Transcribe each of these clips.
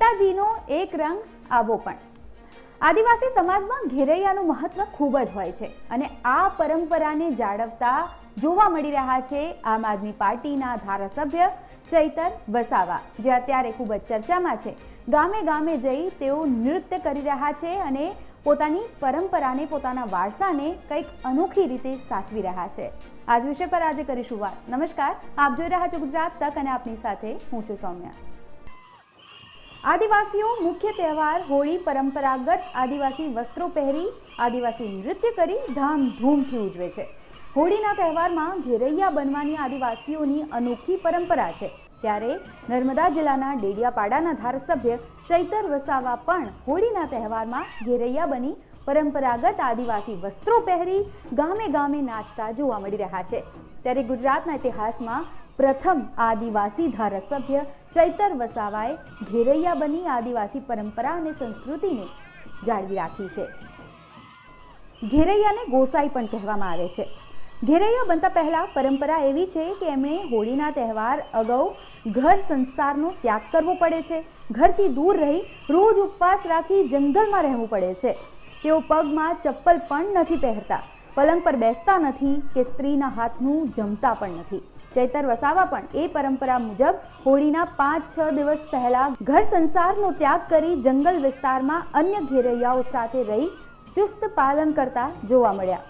એક રંગ આવો પણ. આદિવાસી સમાજમાં ઘેરૈયાનું મહત્વ ખૂબ જ હોય છે અને આ પરંપરાને જાળવતા જોવા મળી રહ્યા છે આમ આદમી પાર્ટીના ધારાસભ્ય ચૈતર વસાવા, જે અત્યારે ખૂબ જ ચર્ચામાં છે. ગામે ગામે જઈ તેઓ નૃત્ય કરી રહ્યા છે અને પોતાની પરંપરાને, પોતાના વારસાને કંઈક અનોખી રીતે સાચવી રહ્યા છે. આજ વિષય પર આજે કરીશું વાત. નમસ્કાર. આપ જોઈ રહ્યા છો ગુજરાત તક અને આપની સાથે હું છું સૌમ્યા. આદિવાસીઓ મુખ્ય તહેવાર હોળી પરંપરાગત આદિવાસી વસ્ત્રો પહેરી, આદિવાસી નૃત્ય કરી ધામધૂમથી ઉજવે છે. હોળીના તહેવારમાં ઘેરૈયા બનવાની આદિવાસીઓની અનોખી પરંપરા છે. ત્યારે નર્મદા જિલ્લાના ડેડિયાપાડાના ધારાસભ્ય ચૈતર વસાવા પણ હોળીના તહેવારમાં ઘેરૈયા બની પરંપરાગત આદિવાસી વસ્ત્રો પહેરી ગામે ગામે નાચતા જોવા મળી રહ્યા છે. ત્યારે ગુજરાતના ઇતિહાસમાં પ્રથમ આદિવાસી ધારાસભ્ય ચૈતર વસાવાએ ઘેરૈયા બની આદિવાસી પરંપરા અને સંસ્કૃતિને જાળવી રાખી છે. ઘેરૈયાને ગોસાઈ પણ કહેવામાં આવે છે. ઘેરૈયા બનતા પહેલાં પરંપરા એવી છે કે એમણે હોળીના તહેવાર અગાઉ ઘર સંસારનો ત્યાગ કરવો પડે છે. ઘરથી દૂર રહી રોજ ઉપવાસ રાખી જંગલમાં રહેવું પડે છે. તેઓ પગમાં ચપ્પલ પણ નથી પહેરતા. પલંગ પર બેસતા નથી કે સ્ત્રીના હાથનું જમતા પણ નથી. ચૈતર વસાવા પણ એ પરંપરા મુજબ હોળીના પાંચ છ દિવસ પહેલા ઘર સંસારનો ત્યાગ કરી જંગલ વિસ્તારમાં અન્ય ઘેરૈયાઓ સાથે રહી ચુસ્ત પાલન કરતા જોવા મળ્યા.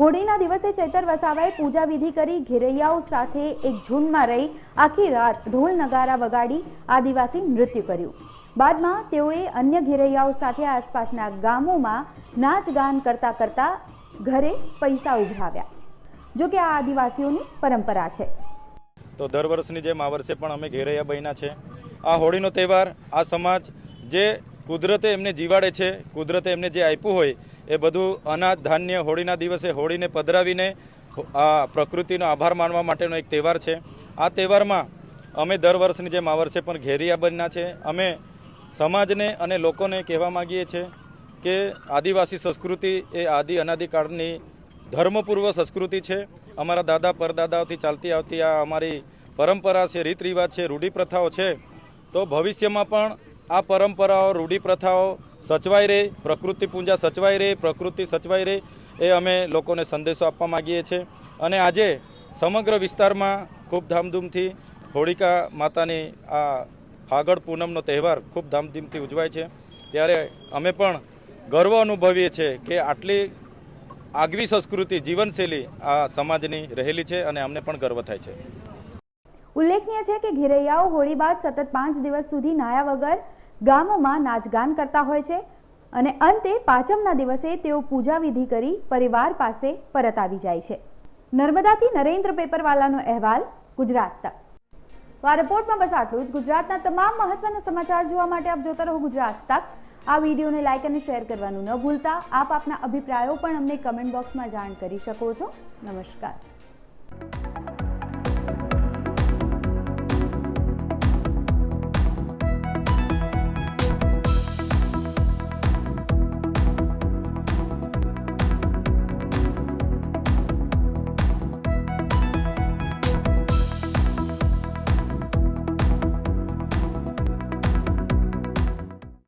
હોળીના દિવસે ચૈતર વસાવાએ પૂજા વિધિ કરી ઘેરૈયાઓ સાથે એક ઝુંડમાં રહી આખી રાત ઢોલ નગારા વગાડી આદિવાસી નૃત્ય કર્યું. બાદમાં તેઓએ અન્ય ઘેરૈયાઓ સાથે આસપાસના ગામોમાં નાચ ગાન કરતા કરતા ઘરે પૈસા ઉઘરાવ્યા. જો કે આ આદિવાસીઓની પરંપરા છે. તો દર વર્ષની જેમ આ વર્ષે પણ અમે ઘેરૈયા બન્યા છે. આ હોળીનો તહેવાર, આ સમાજ જે કુદરતે એમને જીવાડે છે, કુદરતે એમને જે આપ્યું હોય, એ બધું અનાજ ધાન્ય હોળીના દિવસે હોળીને પધરાવીને આ પ્રકૃતિનો આભાર માનવા માટેનો એક તહેવાર છે. આ તહેવારમાં અમે દર વર્ષની જેમ આ વર્ષે પણ ઘેરિયા બન્યા છે. અમે સમાજને અને લોકોને કહેવા માગીએ છીએ કે આદિવાસી સંસ્કૃતિ એ આદિ અનાદિકાળની ધર્મપૂર્વ સંસ્કૃતિ છે. અમારા દાદા પરદાદાઓથી ચાલતી આવતી આ અમારી પરંપરા છે રીત રિવાજ છે, રૂઢિપ્રથાઓ છે. તો ભવિષ્યમાં પણ આ પરંપરાઓ, રૂઢિપ્રથાઓ સચવાઈ રહે, પ્રકૃતિ પૂજા સચવાઈ રહે, પ્રકૃતિ સચવાઈ રહે એ અમે લોકોને સંદેશો આપવા માગીએ છીએ. અને આજે સમગ્ર વિસ્તારમાં ખૂબ ધામધૂમથી હોળિકા માતાની આ ફાગળ પૂનમનો તહેવાર ખૂબ ધામધૂમથી ઉજવાય છે. ત્યારે અમે પણ ગર્વ અનુભવીએ છીએ કે આટલી આગવી સંસ્કૃતિ, જીવનશૈલી આ સમાજની રહેલી છે અને અમને પણ ગર્વ થાય છે. ઉલ્લેખનીય છે કે ઘેરૈયાઓ હોળી બાદ સતત પાંચ દિવસ સુધી નાયા વગર ગામોમાં નાચગાન કરતા હોય છે અને અંતે પાંચમના દિવસે તેઓ પૂજા વિધિ કરી પરિવાર પાસે પરત આવી જાય છે. નર્મદાથી નરેન્દ્ર પેપરવાલાનો અહેવાલ, ગુજરાત. તક તો આ રિપોર્ટમાં બસ આટલું જ. ગુજરાતના તમામ મહત્વના સમાચાર જોવા માટે આપ જોતા રહો ગુજરાત તક. આ વિડીયોને લાઇક અને શેર કરવાનું ન ભૂલતા. આપ આપના અભિપ્રાયો પણ અમને કમેન્ટ બોક્સમાં જાણ કરી શકો છો. નમસ્કાર.